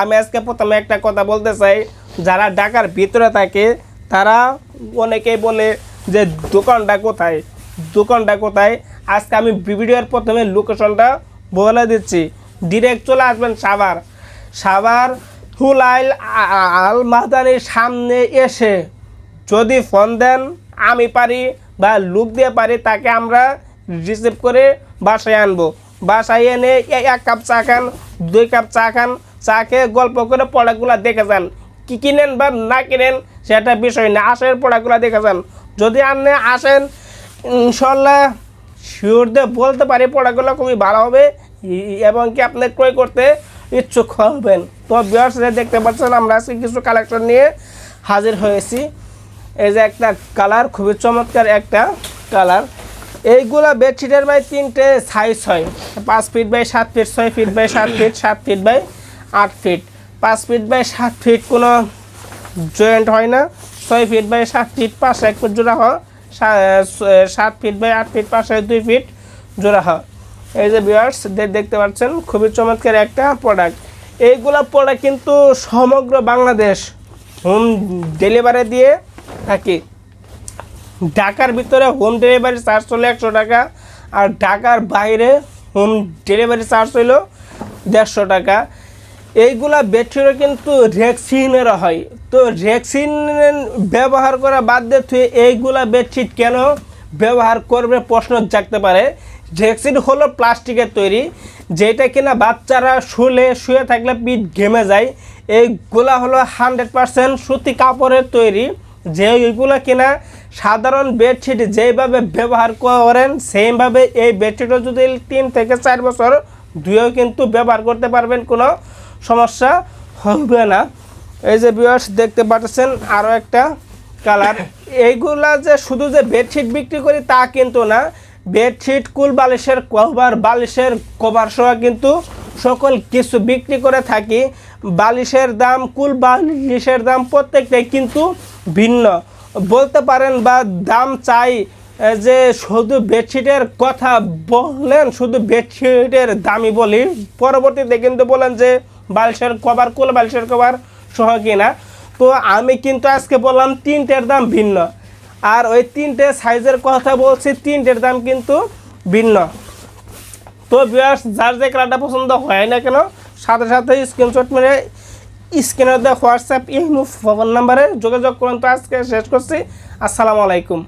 আমি আজকে প্রথমে একটা কথা বলতে চাই, যারা ঢাকার ভিতরে থাকে, তারা অনেকেই বলে যে দোকানটা কোথায়? দোকানটা কোথায়? আজকে আমি ভিডিওর প্রথমে লোকেশনটা বলে দিচ্ছি। ডিরেক্ট চলে আসবেন সাভার। সাভার হুলাইল আল মাদানির সামনে এসে যদি ফোন দেন, আমি পারি বা লুক দিয়ে পারি, তাকে আমরা রিসিভ করে বাসায় আনব। বাসায় এনে এক কাপ চা খান, দুই কাপ চা খান চা খেয়ে গল্প করে পড়াগুলো দেখে যান কি কিনেন বা না কিনেন, সেটা বিষয় না। আসেন, পড়াগুলো দেখে যান যদি আপনি আসেন ইনশাল্লাহ শিওর দিয়ে বলতে পারি পড়াগুলো খুবই ভালো হবে এবং কি আপনি ক্রয় করতে ইচ্ছুক হবেন। তো বিয়ার্সরা দেখতে পাচ্ছেন, আমরা আজকে কিছু কালেকশন নিয়ে হাজির হয়েছি। এই যে একটা কালার খুবই চমৎকার একটা কালার এইগুলো বেডশিটের বাই তিনটে সাইজ হয়। পাঁচ ফিট বাই সাত ফিট ছয় ফিট বাই সাত ফিট সাত ফিট বাই আট ফিট পাঁচ ফিট বাই সাত ফিট কোনো জয়েন্ট হয় না। ছয় ফিট বাই সাত ফিট পাশে এক ফুট জোড়া হয়। সাত ফিট বাই আট ফিট পাশে দুই ফিট জোড়া হয়। এই যে বিয়ার্স দেখতে পাচ্ছেন, খুবই চমৎকার একটা প্রোডাক্ট এইগুলা প্রোডাক্ট কিন্তু সমগ্র বাংলাদেশ হোম ডেলিভারি দিয়ে থাকি। ঢাকার ভিতরে হোম ডেলিভারি চার্জ হলো একশো টাকা আর ঢাকার বাইরে হোম ডেলিভারি চার্জ হলো দেড়শো টাকা। এইগুলা বেডশিটও কিন্তু রেক্সিনের হয়। তো রেক্সিন ব্যবহার করা বাদ দিয়ে এইগুলা বেডশিট কেন ব্যবহার করবে প্রশ্ন জাগতে পারে। রেক্সিন হলো প্লাস্টিকের তৈরি, যেটা কিনা বাচ্চারা শুলে, শুয়ে থাকলে পিঠ ঘেমে যায়। এইগুলা হলো হান্ড্রেড পারসেন্ট সুতি কাপড়ের তৈরি যেইগুলো কিনা সাধারণ বেডশিট যেইভাবে ব্যবহার করেন, সেইভাবে এই বেডশিটও যদি তিন থেকে চার বছর দুইও কিন্তু ব্যবহার করতে পারবেন কোনো। সমস্যা হবে না। এই যে বিয়ার্স দেখতে পাচ্ছেন আরও একটা কালার এইগুলা যে শুধু যে বেডশিট বিক্রি করি তা কিন্তু না বেডশিট কুল বালিশের কভার বালিশের কভার সহ কিন্তু সকল কিছু বিক্রি করে থাকি। বালিশের দাম, কুল বালিশের দাম প্রত্যেকটাই কিন্তু ভিন্ন। বলতে পারেন বা দাম চাই যে শুধু বেডশিটের কথা বলেন, শুধু বেডশিটের দামই বলি। পরবর্তীতে কিন্তু বলেন যে বালিশের কভার, কুল বালিশের কভার সহ কিনা। তো আমি কিন্তু আজকে বললাম তিনটের দাম ভিন্ন। আর ওই তিনটে সাইজের কথা বলছি, তিনটের দাম কিন্তু ভিন্ন। তো বিয়ার্স যার যে কালারটা পছন্দ হয় না কেন, সাথে সাথে স্ক্রিনশট মেরে স্ক্রিনে দেওয়া হোয়াটসঅ্যাপ এই ফোন নাম্বারে যোগাযোগ করুন। তো আজকে শেষ করছি। আসসালামু আলাইকুম।